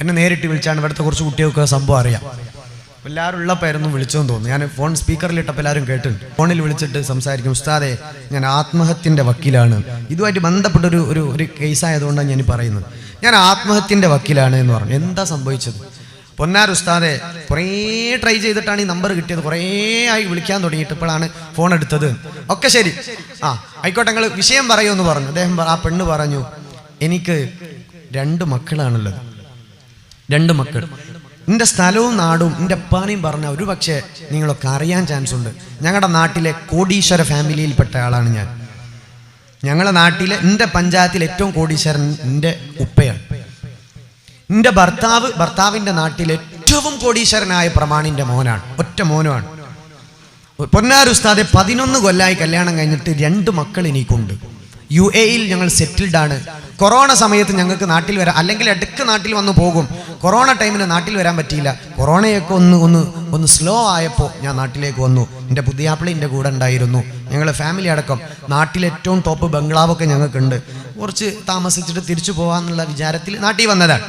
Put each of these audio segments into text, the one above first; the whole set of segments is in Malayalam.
എന്നെ നേരിട്ട് വിളിച്ചാണ് ഇവിടുത്തെ കുറച്ച് കുട്ടികൾക്ക് സംഭവം അറിയാം. എല്ലാവരും ഉള്ളപ്പായിരുന്നു വിളിച്ചോന്ന് തോന്നുന്നു. ഞാൻ ഫോൺ സ്പീക്കറിലിട്ടപ്പോൾ എല്ലാവരും കേട്ടിട്ടുണ്ട്. ഫോണിൽ വിളിച്ചിട്ട് സംസാരിക്കും ഉസ്താദെ ഞാൻ ആത്മഹത്യന്റെ വക്കീലാണ്. ഇതുമായിട്ട് ബന്ധപ്പെട്ടൊരു ഒരു ഒരു കേസായതുകൊണ്ടാണ് ഞാൻ പറയുന്നത്. ഞാൻ ആത്മഹത്യന്റെ വക്കീലാണ് എന്ന് പറഞ്ഞു. എന്താ സംഭവിച്ചത്? പൊന്നാർ ഉസ്താദെ കുറേ ട്രൈ ചെയ്തിട്ടാണ് ഈ നമ്പർ കിട്ടിയത്. കുറേ ആയി വിളിക്കാൻ തുടങ്ങിയിട്ട് ഇപ്പോഴാണ് ഫോൺ എടുത്തത്. ഒക്കെ ശരി. ആ ആയിക്കോട്ടെ നിങ്ങൾ വിഷയം പറയുമെന്ന് പറഞ്ഞു. അദ്ദേഹം ആ പെണ്ണ് പറഞ്ഞു എനിക്ക് രണ്ട് മക്കളാണുള്ളത്. രണ്ട് മക്കൾ. എന്റെ സ്ഥലവും നാടും എന്റെ അപ്പാനെയും പറഞ്ഞ ഒരു പക്ഷേ നിങ്ങളൊക്കെ അറിയാൻ ചാൻസ് ഉണ്ട്. ഞങ്ങളുടെ നാട്ടിലെ കോടീശ്വര ഫാമിലിയിൽപ്പെട്ട ആളാണ് ഞാൻ. ഞങ്ങളുടെ നാട്ടിലെ എന്റെ പഞ്ചായത്തിൽ ഏറ്റവും കോടീശ്വരൻ എന്റെ ഉപ്പയാണ്. എന്റെ ഭർത്താവ് ഭർത്താവിന്റെ നാട്ടിൽ ഏറ്റവും കോടീശ്വരനായ പ്രമാണിന്റെ മോനാണ്. ഒറ്റ മോനുമാണ്. പൊന്നാരുസ്താദെ പതിനൊന്ന് കൊല്ലായി കല്യാണം കഴിഞ്ഞിട്ട് രണ്ട് മക്കൾ എനിക്കുണ്ട് യു എയിൽ ഞങ്ങൾ സെറ്റിൽഡാണ് കൊറോണ സമയത്ത് ഞങ്ങൾക്ക് നാട്ടിൽ വരാം അല്ലെങ്കിൽ ഇടയ്ക്ക് നാട്ടിൽ വന്നു പോകും. കൊറോണ ടൈമിന് നാട്ടിൽ വരാൻ പറ്റിയില്ല. കൊറോണയൊക്കെ ഒന്ന് ഒന്ന് ഒന്ന് സ്ലോ ആയപ്പോൾ ഞാൻ നാട്ടിലേക്ക് വന്നു. എന്റെ പുതിയാപ്പിളി എന്റെ കൂടെ ഉണ്ടായിരുന്നു. ഞങ്ങൾ ഫാമിലി അടക്കം. നാട്ടിലേറ്റവും ടോപ്പ് ബംഗ്ലാവൊക്കെ ഞങ്ങൾക്കുണ്ട്. കുറച്ച് താമസിച്ചിട്ട് തിരിച്ചു പോകാമെന്നുള്ള വിചാരത്തിൽ നാട്ടിൽ വന്നതാണ്.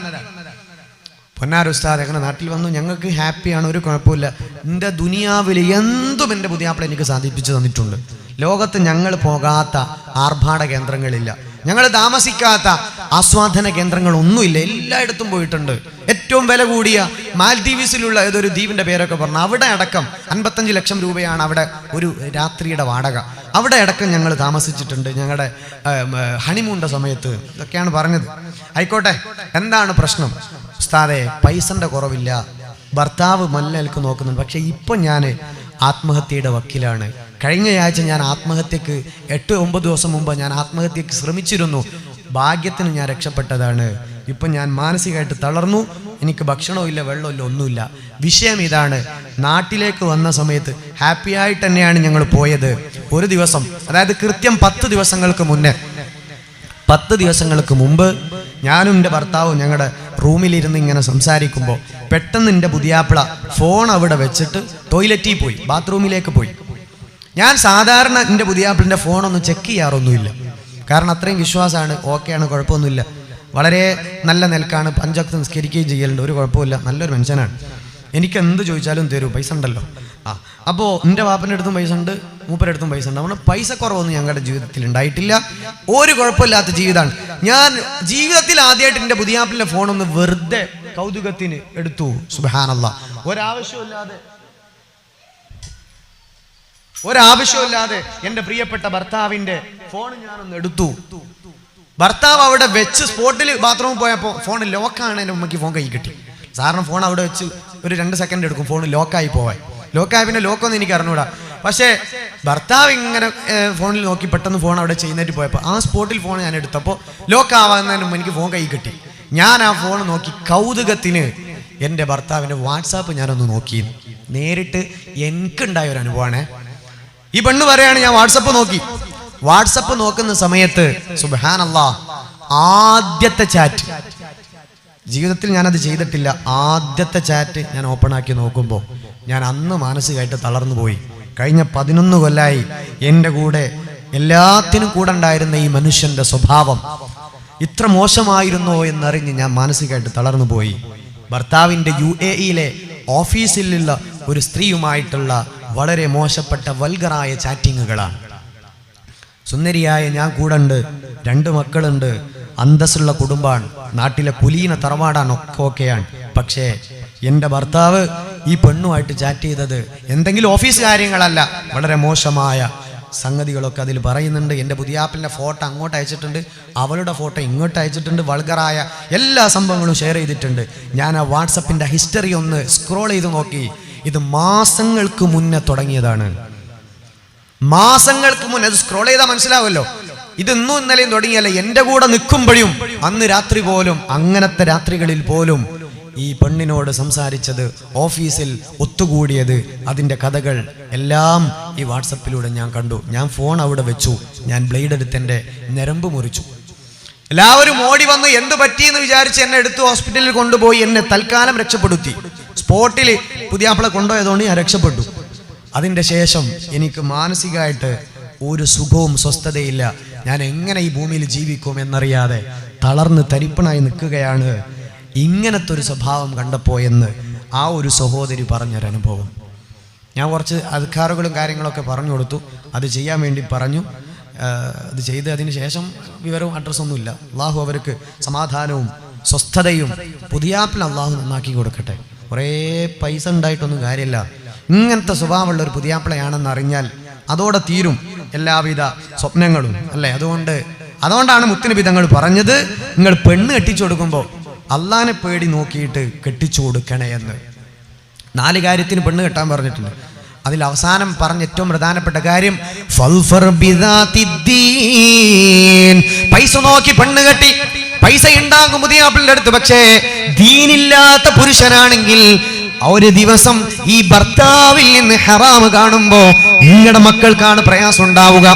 പൊന്നാർ ഉസ്താദ് അങ്ങനെ നാട്ടിൽ വന്നു. ഞങ്ങൾക്ക് ഹാപ്പിയാണ് ഒരു കുഴപ്പമില്ല. എന്റെ ദുനിയാവിൽ എന്തും എന്റെ പുതിയാപ്പിള എനിക്ക് സാധിപ്പിച്ചു തന്നിട്ടുണ്ട്. ലോകത്ത് ഞങ്ങൾ പോകാത്ത ആർഭാട കേന്ദ്രങ്ങളില്ല. ഞങ്ങൾ താമസിക്കാത്ത ആസ്വാദന കേന്ദ്രങ്ങൾ ഒന്നുമില്ല. എല്ലായിടത്തും പോയിട്ടുണ്ട്. ഏറ്റവും വില കൂടിയ മാൽദ്വീപ്സിലുള്ള ഏതൊരു ദ്വീപിന്റെ പേരൊക്കെ പറഞ്ഞു അവിടെ അടക്കം അൻപത്തഞ്ച് ലക്ഷം രൂപയാണ് അവിടെ ഒരു രാത്രിയുടെ വാടക. അവിടെ അടക്കം ഞങ്ങൾ താമസിച്ചിട്ടുണ്ട്. ഞങ്ങളുടെ ഹണിമൂണിന്റെ സമയത്ത് ഇതൊക്കെയാണ് പറഞ്ഞത്. ആയിക്കോട്ടെ എന്താണ് പ്രശ്നം? ഉസ്താദെ പൈസന്റെ കുറവില്ല. ഭർത്താവ് മല്ലൽക്ക് നോക്കുന്നുണ്ട്. പക്ഷെ ഇപ്പം ഞാൻ ആത്മഹത്യയുടെ വക്കീലാണ്. കഴിഞ്ഞ ആഴ്ച ഞാൻ ആത്മഹത്യക്ക് എട്ട് ഒമ്പത് ദിവസം മുമ്പ് ഞാൻ ആത്മഹത്യക്ക് ശ്രമിച്ചിരുന്നു. ഭാഗ്യത്തിന് ഞാൻ രക്ഷപ്പെട്ടതാണ്. ഇപ്പം ഞാൻ മാനസികമായിട്ട് തളർന്നു. എനിക്ക് ഭക്ഷണവും ഇല്ല വെള്ളമില്ല ഒന്നുമില്ല. വിഷയം ഇതാണ്. നാട്ടിലേക്ക് വന്ന സമയത്ത് ഹാപ്പി ആയിട്ട് തന്നെയാണ് ഞങ്ങൾ പോയത്. ഒരു ദിവസം അതായത് കൃത്യം പത്ത് ദിവസങ്ങൾക്ക് മുന്നേ. പത്ത് ദിവസങ്ങൾക്ക് മുമ്പ് ഞാനും എന്റെ ഭർത്താവും ഞങ്ങളുടെ റൂമിലിരുന്ന് ഇങ്ങനെ സംസാരിക്കുമ്പോൾ പെട്ടെന്ന് എന്റെ പുതിയാപ്പിള ഫോൺ അവിടെ വെച്ചിട്ട് ടോയ്ലറ്റിൽ പോയി ബാത്റൂമിലേക്ക് പോയി. ഞാൻ സാധാരണ എന്റെ പുതിയാപ്പിളിന്റെ ഫോണൊന്നും ചെക്ക് ചെയ്യാറൊന്നുമില്ല. കാരണം അത്രയും വിശ്വാസമാണ്. ഓക്കെയാണ് കുഴപ്പമൊന്നുമില്ല. വളരെ നല്ല നിലക്കാണ്. പഞ്ചൊക്കെ നിസ്കരിക്കുകയും ചെയ്യലുണ്ട്. ഒരു കുഴപ്പമില്ല. നല്ലൊരു മനുഷ്യനാണ്. എനിക്ക് എന്ത് ചോദിച്ചാലും തരും. പൈസ ഉണ്ടല്ലോ. ആ അപ്പോൾ എന്റെ വാപ്പന്റെ അടുത്തും പൈസ ഉണ്ട്. മൂപ്പരുടെ അടുത്തും പൈസ ഉണ്ട്. അതുകൊണ്ട് പൈസ കുറവൊന്നും ഞങ്ങളുടെ ജീവിതത്തിൽ ഉണ്ടായിട്ടില്ല. ഒരു കുഴപ്പമില്ലാത്ത ജീവിതമാണ്. ഞാൻ ജീവിതത്തിൽ ആദ്യമായിട്ട് എന്റെ പുതിയാപ്പിളിന്റെ ഫോണൊന്ന് വെറുതെ കൗതുകത്തിന് എടുത്തു. സുബാനല്ല ഒരാവശ്യമില്ലാതെ ഒരാവശ്യമില്ലാതെ എന്റെ പ്രിയപ്പെട്ട ഭർത്താവിന്റെ ഫോൺ ഞാനൊന്ന് എടുത്തു. ഭർത്താവ് അവിടെ വെച്ച് സ്പോട്ടിൽ ബാത്റൂമിൽ പോയപ്പോൾ ഫോൺ ലോക്കാണ് എന്റെ ഉമ്മയ്ക്ക് ഫോൺ കൈ കിട്ടി. സാറിന് ഫോൺ അവിടെ വെച്ച് ഒരു രണ്ട് സെക്കൻഡ് എടുക്കും ഫോൺ ലോക്കായി പോവാൻ. ലോക്കായ പിന്നെ ലോക്കൊന്നും എനിക്ക് അറിഞ്ഞൂടാ. പക്ഷേ ഭർത്താവ് ഇങ്ങനെ ഫോണിൽ നോക്കി പെട്ടെന്ന് ഫോൺ അവിടെ ചെയ്യുന്നതിട്ട് പോയപ്പോൾ ആ സ്പോട്ടിൽ ഫോൺ ഞാൻ എടുത്തപ്പോൾ ലോക്ക് ആവാന്നതിന് മുമ്പ് എനിക്ക് ഫോൺ കൈ കിട്ടി. ഞാൻ ആ ഫോൺ നോക്കി കൗതുകത്തിന് എന്റെ ഭർത്താവിന്റെ വാട്സാപ്പ് ഞാനൊന്ന് നോക്കി. നേരിട്ട് എനിക്കുണ്ടായ ഒരു അനുഭവമാണേ. ഈ പെണ്ണ് പറയാണ് ഞാൻ വാട്സപ്പ് നോക്കി. വാട്സപ്പ് നോക്കുന്ന സമയത്ത് സുബാനല്ലാ ആദ്യത്തെ ചാറ്റ് ജീവിതത്തിൽ ഞാനത് ചെയ്തിട്ടില്ല. ആദ്യത്തെ ചാറ്റ് ഞാൻ ഓപ്പൺ ആക്കി നോക്കുമ്പോൾ ഞാൻ അന്ന് മാനസികമായിട്ട് തളർന്നു പോയി. കഴിഞ്ഞ പതിനൊന്ന് കൊല്ലായി എന്റെ കൂടെ എല്ലാത്തിനും കൂടെ ഉണ്ടായിരുന്ന ഈ മനുഷ്യന്റെ സ്വഭാവം ഇത്ര മോശമായിരുന്നോ എന്നറിഞ്ഞ് ഞാൻ മാനസികമായിട്ട് തളർന്നു പോയി. ഭർത്താവിന്റെ യു എ ഇയിലെ ഓഫീസിലുള്ള ഒരു സ്ത്രീയുമായിട്ടുള്ള വളരെ മോശപ്പെട്ട വൽഗറായ ചാറ്റിങ്ങുകളാണ്. സുന്ദരിയായ ഞാൻ കൂടെ രണ്ട് മക്കളുണ്ട് അന്തസ്സുള്ള കുടുംബമാണ് നാട്ടിലെ കുലീന തറവാടാണ് ഒക്കെ ഒക്കെയാണ് പക്ഷേ എന്റെ ഭർത്താവ് ഈ പെണ്ണുമായിട്ട് ചാറ്റ് ചെയ്തത് എന്തെങ്കിലും ഓഫീസ് കാര്യങ്ങളല്ല. വളരെ മോശമായ സംഗതികളൊക്കെ അതിൽ പറയുന്നുണ്ട്. എന്റെ പുതിയാപ്പിന്റെ ഫോട്ടോ അങ്ങോട്ട് അയച്ചിട്ടുണ്ട് അവളുടെ ഫോട്ടോ ഇങ്ങോട്ട് അയച്ചിട്ടുണ്ട് വൾഗറായ എല്ലാ സംഭവങ്ങളും ഷെയർ ചെയ്തിട്ടുണ്ട്. ഞാൻ ആ വാട്സപ്പിന്റെ ഹിസ്റ്ററി ഒന്ന് സ്ക്രോൾ ചെയ്ത് നോക്കി. ഇത് മാസങ്ങൾക്ക് മുന്നേ തുടങ്ങിയതാണ്. മാസങ്ങൾക്ക് മുന്നേ അത് സ്ക്രോൾ ചെയ്താൽ മനസ്സിലാവല്ലോ. ഇത് ഇന്നും ഇന്നലെയും തുടങ്ങിയല്ല. എന്റെ കൂടെ നിൽക്കുമ്പോഴും അന്ന് രാത്രി പോലും അങ്ങനത്തെ രാത്രികളിൽ പോലും ഈ പെണ്ണിനോട് സംസാരിച്ചത് ഓഫീസിൽ ഒത്തുകൂടിയത് അതിന്റെ കഥകൾ എല്ലാം ഈ വാട്സപ്പിലൂടെ ഞാൻ കണ്ടു. ഞാൻ ഫോൺ അവിടെ വെച്ചു. ഞാൻ ബ്ലേഡ് എടുത്ത് എന്റെ ഞരമ്പ് മുറിച്ചു. എല്ലാവരും ഓടി വന്ന് എന്ത് പറ്റിയെന്ന് വിചാരിച്ച് എന്നെ എടുത്ത് ഹോസ്പിറ്റലിൽ കൊണ്ടുപോയി എന്നെ തൽക്കാലം രക്ഷപ്പെടുത്തി. സ്പോട്ടിൽ പുതിയാപ്പിളെ കൊണ്ടുപോയതുകൊണ്ട് ഞാൻ രക്ഷപ്പെട്ടു. അതിന്റെ ശേഷം എനിക്ക് മാനസികമായിട്ട് ഒരു സുഖവും സ്വസ്ഥതയില്ല. ഞാൻ എങ്ങനെ ഈ ഭൂമിയിൽ ജീവിക്കും എന്നറിയാതെ തളർന്ന് തരിപ്പണായി നിൽക്കുകയാണ് ഇങ്ങനത്തെ ഒരു സ്വഭാവം കണ്ടപ്പോ എന്ന് ആ ഒരു സഹോദരി പറഞ്ഞൊരനുഭവം. ഞാൻ കുറച്ച് അധികാറുകളും കാര്യങ്ങളൊക്കെ പറഞ്ഞു കൊടുത്തു. അത് ചെയ്യാൻ വേണ്ടി പറഞ്ഞു. അത് ചെയ്ത് അതിന് ശേഷം വിവരവും അഡ്രസ്സൊന്നുമില്ല അള്ളാഹു അവർക്ക് സമാധാനവും സ്വസ്ഥതയും പുതിയാപ്പിൽ അള്ളാഹു നന്നാക്കി കൊടുക്കട്ടെ. കുറേ പൈസ ഉണ്ടായിട്ടൊന്നും കാര്യമില്ല. ഇങ്ങനത്തെ സ്വഭാവമുള്ള ഒരു പുതിയാപ്പിളയാണെന്ന് അറിഞ്ഞാൽ അതോടെ തീരും എല്ലാവിധ സ്വപ്നങ്ങളും അല്ലേ? അതുകൊണ്ട് അതുകൊണ്ടാണ് മുത്തിനബിതങ്ങൾ പറഞ്ഞത് നിങ്ങൾ പെണ്ണ് കെട്ടിച്ചു കൊടുക്കുമ്പോൾ അള്ളാനെ പേടി നോക്കിയിട്ട് കെട്ടിച്ചു കൊടുക്കണേ എന്ന്. നാല് കാര്യത്തിന് പെണ്ണ് കെട്ടാൻ പറഞ്ഞിട്ടുണ്ട്. അതിൽ അവസാനം പറഞ്ഞ ഏറ്റവും പ്രധാനപ്പെട്ട കാര്യം. പൈസ നോക്കി പെണ്ണ് കെട്ടി പൈസ ഉണ്ടാകും പുതിയ ആപ്പിളിന്റെ അടുത്ത്. പക്ഷേ ദീനില്ലാത്ത പുരുഷനാണെങ്കിൽ ഒരു ദിവസം ഈ ഭർത്താവിൽ നിന്ന് ഹറാമ് കാണുമ്പോ നിങ്ങളുടെ മക്കൾക്കാണ് പ്രയാസം ഉണ്ടാവുക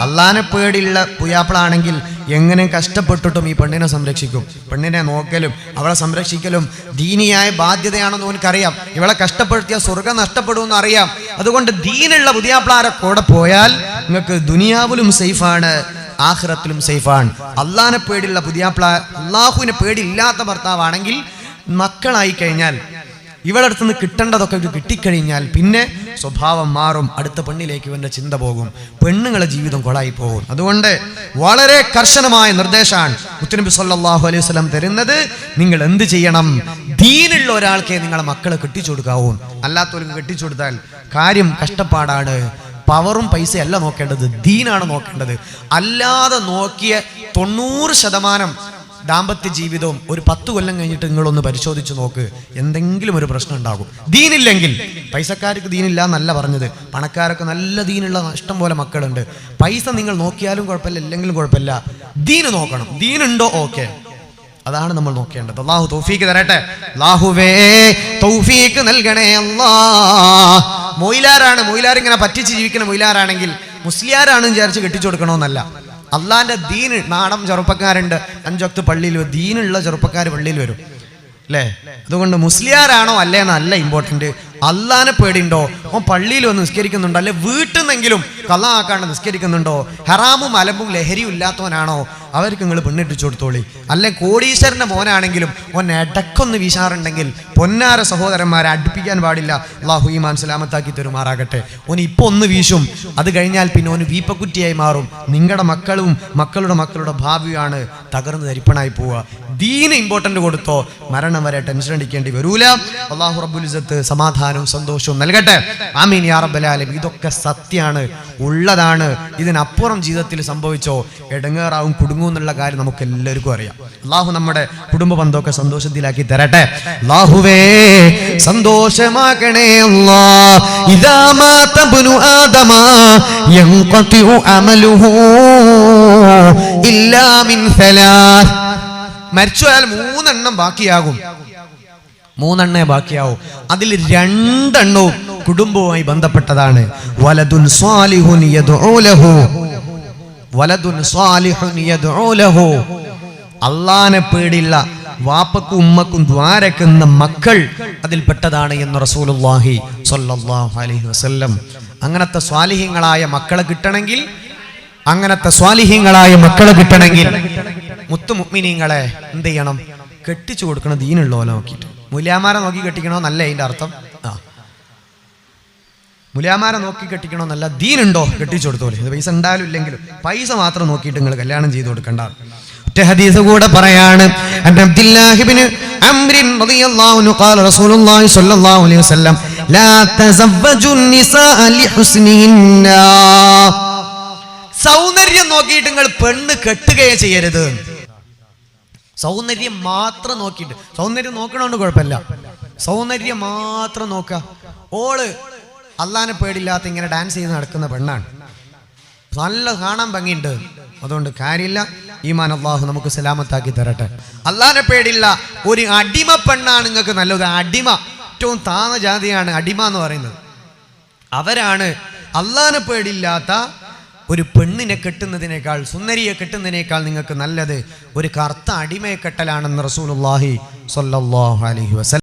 അള്ളാനെ പേടിയുള്ള പുയാപ്പിളാണെങ്കിൽ എങ്ങനെ കഷ്ടപ്പെട്ടിട്ടും ഈ പെണ്ണിനെ സംരക്ഷിക്കും. പെണ്ണിനെ നോക്കലും അവളെ സംരക്ഷിക്കലും ദീനിയായ ബാധ്യതയാണെന്ന് എനിക്കറിയാം ഇവളെ കഷ്ടപ്പെടുത്തിയ സ്വർഗം നഷ്ടപ്പെടുമെന്ന് അറിയാം. അതുകൊണ്ട് ദീനുള്ള പുതിയാപ്പിളാരെ കൂടെ പോയാൽ നിങ്ങൾക്ക് ദുനിയാവിലും സേഫാണ്. ആഖിറത്തിലും സേഫാണ്. അള്ളാനെ പേടിയുള്ള പുതിയാപ്പിള അള്ളാഹുവിനെ പേടിയില്ലാത്ത ഭർത്താവാണെങ്കിൽ മക്കളായി കഴിഞ്ഞാൽ ഇവളടുത്ത് നിന്ന് കിട്ടേണ്ടതൊക്കെ ഇത് കിട്ടിക്കഴിഞ്ഞാൽ പിന്നെ സ്വഭാവം മാറും അടുത്ത പെണ്ണിലേക്ക് ഇവന്റെ ചിന്ത പോകും പെണ്ണുങ്ങളെ ജീവിതം കൊളായി പോകും. അതുകൊണ്ട് വളരെ കർശനമായ നിർദ്ദേശമാണ് മുത്തനബി സല്ലാഹു അലൈഹി വസല്ലം തരുന്നത്. നിങ്ങൾ എന്ത് ചെയ്യണം? ദീനുള്ള ഒരാൾക്കേ നിങ്ങളെ മക്കളെ കെട്ടിച്ചു കൊടുക്കാവൂ. അല്ലാത്തവർക്ക് കെട്ടിച്ചു കൊടുത്താൽ കാര്യം കഷ്ടപ്പാടാണ്. പവറും പൈസയല്ല നോക്കേണ്ടത് ദീനാണ് നോക്കേണ്ടത്. അല്ലാതെ നോക്കിയ തൊണ്ണൂറ് ശതമാനം ദാമ്പത്യ ജീവിതവും ഒരു പത്ത് കൊല്ലം കഴിഞ്ഞിട്ട് നിങ്ങളൊന്ന് പരിശോധിച്ച് നോക്ക് എന്തെങ്കിലും ഒരു പ്രശ്നം ഉണ്ടാകും. ദീനില്ലെങ്കിൽ പൈസക്കാർക്ക് ദീനില്ല എന്നല്ല പറഞ്ഞത്. പണക്കാരൊക്കെ നല്ല ദീനുള്ള ഇഷ്ടം പോലെ മക്കളുണ്ട്. പൈസ നിങ്ങൾ നോക്കിയാലും കുഴപ്പമില്ല ഇല്ലെങ്കിലും കുഴപ്പമില്ല. ദീന് നോക്കണം. ദീനുണ്ടോ? ഓക്കെ. അതാണ് നമ്മൾ നോക്കേണ്ടത്. അള്ളാഹു തൗഫീക്ക് തരട്ടെ. അള്ളാഹുവേ തൗഫീക്ക് നൽകണേ അല്ലാ മൊയിലാരാണ്? മൊയിലാർ ഇങ്ങനെ പറ്റിച്ച് ജീവിക്കുന്ന മൊയിലാരാണെങ്കിൽ മുസ്ലിയാരാണ് വിചാരിച്ച് കെട്ടിച്ചു കൊടുക്കണമെന്നല്ല. അള്ളാന്റെ ദീൻ നാടൻ ചെറുപ്പക്കാരുണ്ട്. അഞ്ചൊക്ത് പള്ളിയിൽ വരും. ദീനുള്ള ചെറുപ്പക്കാർ പള്ളിയിൽ വരും. അല്ലേ? അതുകൊണ്ട് മുസ്ലിയാരാണോ അല്ലേന്നല്ല ഇമ്പോർട്ടന്റ് അള്ളാനെ പേടിയുണ്ടോ? ഓൻ പള്ളിയിൽ വന്ന് നിസ്കരിക്കുന്നുണ്ടോ? അല്ലെ വീട്ടിൽ നിന്നെങ്കിലും കള്ള ആക്കാണ്ട് നിസ്കരിക്കുന്നുണ്ടോ? ഹറാമും അലമ്പും ലഹരിയും ഇല്ലാത്തവനാണോ? അവർക്ക് നിങ്ങൾ പെണ്ണിട്ടിച്ചു കൊടുത്തോളി. അല്ലെ കോടീശ്വരന്റെ മോനാണെങ്കിലും ഓൻ ഇടക്കൊന്ന് വീശാറുണ്ടെങ്കിൽ പൊന്നാര സഹോദരന്മാരെ അടുപ്പിക്കാൻ പാടില്ല. അള്ളാഹു ഈ സലാമത്താക്കി തരുമാറാകട്ടെ. ഓൻ ഇപ്പൊ ഒന്ന് വീശും. അത് കഴിഞ്ഞാൽ പിന്നെ ഓന് വീപ്പക്കുറ്റിയായി മാറും. നിങ്ങളുടെ മക്കളും മക്കളുടെ മക്കളുടെ ഭാവിയാണ് തകർന്ന് ധരിപ്പണായി പോവുക. ദീന് ഇമ്പോർട്ടന്റ് കൊടുത്തോ? മരണം വരെ ടെൻഷൻ അടിക്കേണ്ടി വരൂല. അള്ളാഹു റബുലിസത്ത് സമാധാനവും സന്തോഷവും നൽകട്ടെ. ആമീൻ യാ ഇതൊക്കെ സത്യമാണ് ഉള്ളതാണ്. ഇതിനപ്പുറം ജീവിതത്തിൽ സംഭവിച്ചോ? എടങ്ങേറാവും കുടുങ്ങും എന്നുള്ള കാര്യം നമുക്ക് എല്ലാവർക്കും അറിയാം. അള്ളാഹു നമ്മുടെ കുടുംബ ബന്ധമൊക്കെ സന്തോഷത്തിലാക്കി തരട്ടെ. അള്ളാഹുവേ സന്തോഷമാക്കണേ ഇദാ മാ ആദമ അമലുഹു ഇല്ലാ മിൻ സലാസ് മരിച്ചു പോയാൽ മൂന്നെണ്ണം ബാക്കിയാകും. മൂന്നെണ്ണേ ബാക്കിയാവും. അതിൽ രണ്ടെണ്ണവും കുടുംബവുമായി ബന്ധപ്പെട്ടതാണ്. വലതുൻ സ്വാലിഹുൻ സ്വാലിഹുൻ അള്ളാനെ പേടില്ല വാപ്പക്കും ഉമ്മക്കും ദ്വാരക്കുന്ന മക്കൾ അതിൽപ്പെട്ടതാണ് എന്ന് റസൂലുള്ളാഹി സ്വല്ലല്ലാഹു അലൈഹി വസല്ലം. അങ്ങനത്തെ സ്വാലിഹ്യങ്ങളായ മക്കളെ കിട്ടണമെങ്കിൽ അങ്ങനത്തെ സ്വാലിഹ്യങ്ങളായ മക്കളെ കിട്ടണമെങ്കിൽ മുത്തു മുഗ്മിനീങ്ങളെ എന്ത് ചെയ്യണം കെട്ടിച്ചു കൊടുക്കണം ദീനുള്ള പോലെ നോക്കിയിട്ട്. മുലാമാരെ നോക്കി കെട്ടിക്കണോ? നല്ല അതിന്റെ അർത്ഥം. ആ. മുലാമാരെ നോക്കി കെട്ടിക്കണോ? നല്ല ദീനുണ്ടോ? കെട്ടിച്ചു കൊടുത്തോളെ ഇത് പൈസ ഉണ്ടായാലും ഇല്ലെങ്കിലും പൈസ മാത്രം നോക്കിയിട്ട് നിങ്ങൾ കല്യാണം ചെയ്ത് കൊടുക്കണ്ട. പറയാണ്. റളിയല്ലാഹു അൻഹു ഖാല റസൂലുള്ളാഹി അലൈഹി വസല്ലം ലാ സൗന്ദര്യം നോക്കിയിട്ട് നിങ്ങൾ പെണ്ണ് കെട്ടുകയേ ചെയ്യരുത്. സൗന്ദര്യം മാത്രം നോക്കിയിട്ട്. സൗന്ദര്യം നോക്കണോണ്ട് കുഴപ്പമില്ല. സൗന്ദര്യം മാത്രം നോക്കുക. ഓൾ അള്ളാനെ പേടില്ലാത്ത ഇങ്ങനെ ഡാൻസ് ചെയ്ത് നടക്കുന്ന പെണ്ണാണ്. നല്ല കാണാൻ ഭംഗിയുണ്ട്. അതുകൊണ്ട് കാര്യമില്ല. ഈമാൻ അള്ളാഹു നമുക്ക് സലാമത്താക്കി തരട്ടെ. അള്ളാനെ പേടില്ല ഒരു അടിമ പെണ്ണാണ് നിങ്ങൾക്ക് നല്ലത്. അടിമ. ഏറ്റവും താന്ന ജാതിയാണ് അടിമ എന്ന് പറയുന്നത്. അവരാണ് അള്ളാനെ പേടില്ലാത്ത ഒരു പെണ്ണിനെ കെട്ടുന്നതിനേക്കാൾ സുന്ദരിയെ കെട്ടുന്നതിനേക്കാൾ നിങ്ങൾക്ക് നല്ലത് ഒരു കറുത്ത അടിമയെ കെട്ടലാണെന്ന് റസൂലുള്ളാഹി സല്ലാഹു അലൈഹി വസല്ലം.